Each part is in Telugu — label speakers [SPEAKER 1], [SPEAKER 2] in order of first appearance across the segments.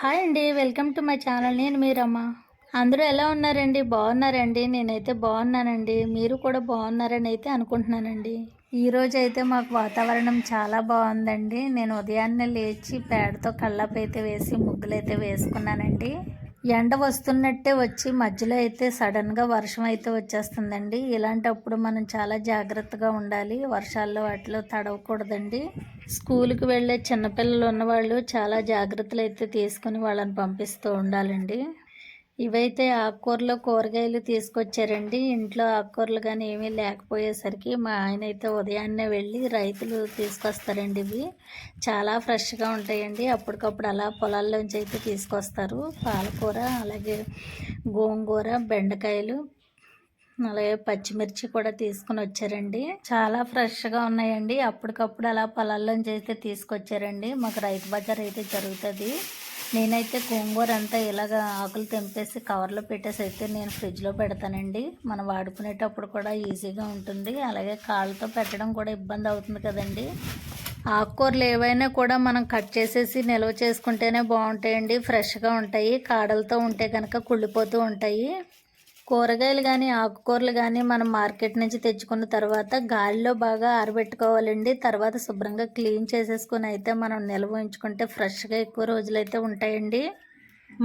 [SPEAKER 1] హాయ్ అండి వెల్కమ్ టు మై ఛానల్. నేను మీరమ్మ అందరూ ఎలా ఉన్నారండి? బాగున్నారండి? నేనైతే బాగున్నానండి. మీరు కూడా బాగున్నారని అయితే అనుకుంటున్నానండి. ఈరోజు అయితే మాకు వాతావరణం చాలా బాగుందండి. నేను ఉదయాన్నే లేచి పేడతో కళ్ళపైతే వేసి ముగ్గులు అయితే వేసుకున్నానండి. ఎండ వస్తున్నట్టే వచ్చి మధ్యలో అయితే సడన్గా వర్షం అయితే వచ్చేస్తుందండి. ఇలాంటప్పుడు మనం చాలా జాగ్రత్తగా ఉండాలి. వర్షాల్లో వాటిలో తడవకూడదండి. స్కూల్కి వెళ్ళే చిన్నపిల్లలు ఉన్నవాళ్ళు చాలా జాగ్రత్తలు అయితే తీసుకుని వాళ్ళని పంపిస్తూ ఉండాలండి. ఇవైతే ఆకుకూరలో కూరగాయలు తీసుకొచ్చారండి. ఇంట్లో ఆకుకూరలు కానీ ఏమీ లేకపోయేసరికి మా ఆయన అయితే ఉదయాన్నే వెళ్ళి రైతులు తీసుకొస్తారండి ఇవి. చాలా ఫ్రెష్గా ఉంటాయండి. అప్పటికప్పుడు అలా పొలాల్లోంచి అయితే తీసుకొస్తారు. పాలకూర అలాగే గోంగూర బెండకాయలు అలాగే పచ్చిమిర్చి కూడా తీసుకుని వచ్చారండి. చాలా ఫ్రెష్గా ఉన్నాయండి. అప్పటికప్పుడు అలా పొలాల్లోంచి అయితే తీసుకొచ్చారండి. మాకు రైతు బజార్ అయితే జరుగుతుంది. నేనైతే గోంగూర అంతా ఇలాగ ఆకులు తెంపేసి కవర్లో పెట్టేసి అయితే నేను ఫ్రిడ్జ్లో పెడతానండి. మనం వాడుకునేటప్పుడు కూడా ఈజీగా ఉంటుంది. అలాగే కాళ్ళతో పెట్టడం కూడా ఇబ్బంది అవుతుంది కదండి. ఆకుకూరలు ఏవైనా కూడా మనం కట్ చేసేసి నిల్వ చేసుకుంటేనే బాగుంటాయండి. ఫ్రెష్గా ఉంటాయి. కాడలతో ఉంటే కనుక కుళ్ళిపోతూ ఉంటాయి. కూరగాయలు కానీ ఆకుకూరలు కానీ మనం మార్కెట్ నుంచి తెచ్చుకున్న తర్వాత గాలిలో బాగా ఆరబెట్టుకోవాలండి. తర్వాత శుభ్రంగా క్లీన్ చేసేసుకుని అయితే మనం నిల్వ ఉంచుకుంటే ఫ్రెష్గా ఎక్కువ రోజులైతే ఉంటాయండి.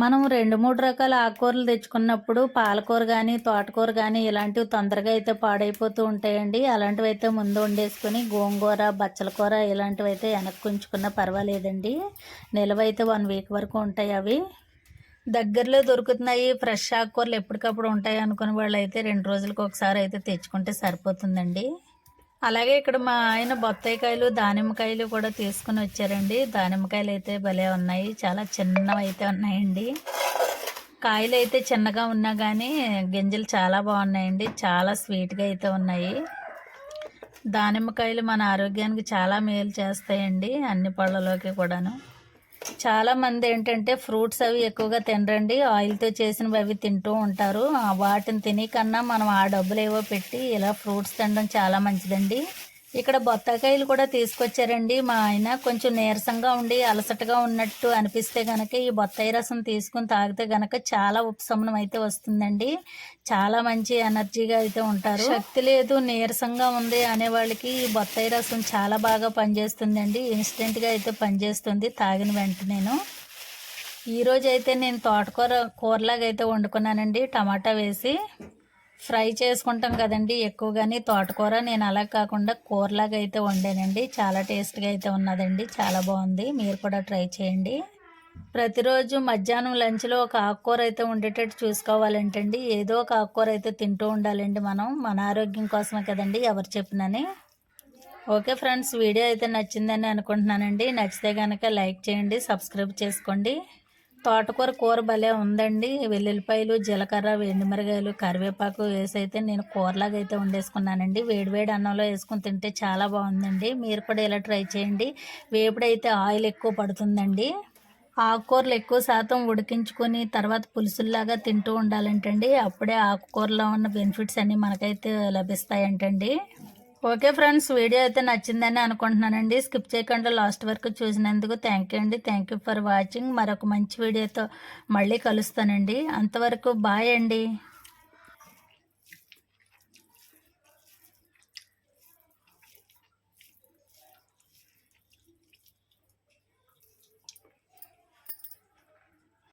[SPEAKER 1] మనం రెండు మూడు రకాల ఆకుకూరలు తెచ్చుకున్నప్పుడు పాలకూర కానీ తోటకూర కానీ ఇలాంటివి తొందరగా అయితే పాడైపోతూ ఉంటాయండి. అలాంటివి అయితే ముందు వండేసుకొని గోంగూర బచ్చల కూర ఇలాంటివి అయితే వెనక్కి ఉంచుకున్నా పర్వాలేదండి. నిల్వ అయితే వన్ వీక్ వరకు ఉంటాయి అవి. దగ్గరలో దొరుకుతున్నాయి. ఫ్రెష్ ఆకుకూరలు ఎప్పటికప్పుడు ఉంటాయి అనుకునే వాళ్ళు అయితే రెండు రోజులకు ఒకసారి అయితే తెచ్చుకుంటే సరిపోతుందండి. అలాగే ఇక్కడ మా ఆయన బొత్తాయికాయలు దానిమ్మకాయలు కూడా తీసుకుని వచ్చారండి. దానిమ్మకాయలు అయితే భలే ఉన్నాయి. చాలా చిన్నవి అయితే ఉన్నాయండి. కాయలు అయితే చిన్నగా ఉన్నా కానీ గింజలు చాలా బాగున్నాయండి. చాలా స్వీట్గా అయితే ఉన్నాయి. దానిమ్మకాయలు మన ఆరోగ్యానికి చాలా మేలు చేస్తాయండి అన్ని పళ్ళలోకి కూడాను. చాలామంది ఏంటంటే ఫ్రూట్స్ అవి ఎక్కువగా తినరండి. ఆయిల్తో చేసినవి అవి తింటూ ఉంటారు. వాటిని తిని కన్నా మనం ఆ డబ్బులు ఏవో పెట్టి ఇలా ఫ్రూట్స్ తినడం చాలా మంచిదండి. ఇక్కడ బొత్తాకాయలు కూడా తీసుకొచ్చారండి. మా ఆయన కొంచెం నీరసంగా ఉండి అలసటగా ఉన్నట్టు అనిపిస్తే గనక ఈ బొత్తాయి రసం తీసుకుని తాగితే గనక చాలా ఉపశమనం అయితే వస్తుందండి. చాలా మంచి ఎనర్జీగా అయితే ఉంటారు. శక్తి లేదు నీరసంగా ఉంది అనే వాళ్ళకి ఈ బొత్తాయి రసం చాలా బాగా పనిచేస్తుందండి. ఇన్స్టెంట్గా అయితే పనిచేస్తుంది తాగిన వెంటనేను ఈరోజు అయితే నేను తోటకూర కూరలాగా అయితే వండుకున్నానండి. టమాటా వేసి ఫ్రై చేసుకుంటాం కదండి ఎక్కువగాని. తోటకూర నేను అలా కాకుండా కూరలాగా అయితే వండానండి. చాలా టేస్ట్గా అయితే ఉన్నదండి. చాలా బాగుంది. మీరు కూడా ట్రై చేయండి. ప్రతిరోజు మధ్యాహ్నం లంచ్లో ఒక ఆకుకూర అయితే ఉండేటట్టు చూసుకోవాలంటండి. ఏదో ఒక ఆకుకూర అయితే తింటూ ఉండాలండి మనం. మన ఆరోగ్యం కోసమే కదండి ఎవరు చెప్పినని. ఓకే ఫ్రెండ్స్ వీడియో అయితే నచ్చిందని అనుకుంటున్నానండి. నచ్చితే కనుక లైక్ చేయండి సబ్స్క్రైబ్ చేసుకోండి. తోటకూర కూర భలే ఉందండి. వెల్లుల్లిపాయలు జీలకర్ర ఎండుమిరగాయలు కరివేపాకు వేసి అయితే నేను కూరలాగా అయితే వండేసుకున్నానండి వేడివేడి అన్నంలో వేసుకుని తింటే చాలా బాగుందండి. మీరు కూడా ఇలా ట్రై చేయండి. వేపుడైతే ఆయిల్ ఎక్కువ పడుతుందండి. ఆకుకూరలు ఎక్కువ శాతం ఉడికించుకొని తర్వాత పులుసుల్లాగా తింటూ ఉండాలంటండి. అప్పుడే ఆకుకూరలో ఉన్న బెనిఫిట్స్ అన్నీ మనకైతే లభిస్తాయంటండి. ఓకే ఫ్రెండ్స్ వీడియో అయితే నచ్చిందని అనుకుంటున్నానండి. స్కిప్ చేయకుండా లాస్ట్ వరకు చూసినందుకు థ్యాంక్ యూ అండి. థ్యాంక్ యూ ఫర్ వాచింగ్ మరొక మంచి వీడియోతో మళ్ళీ కలుస్తానండి. అంతవరకు బాయ్ అండి.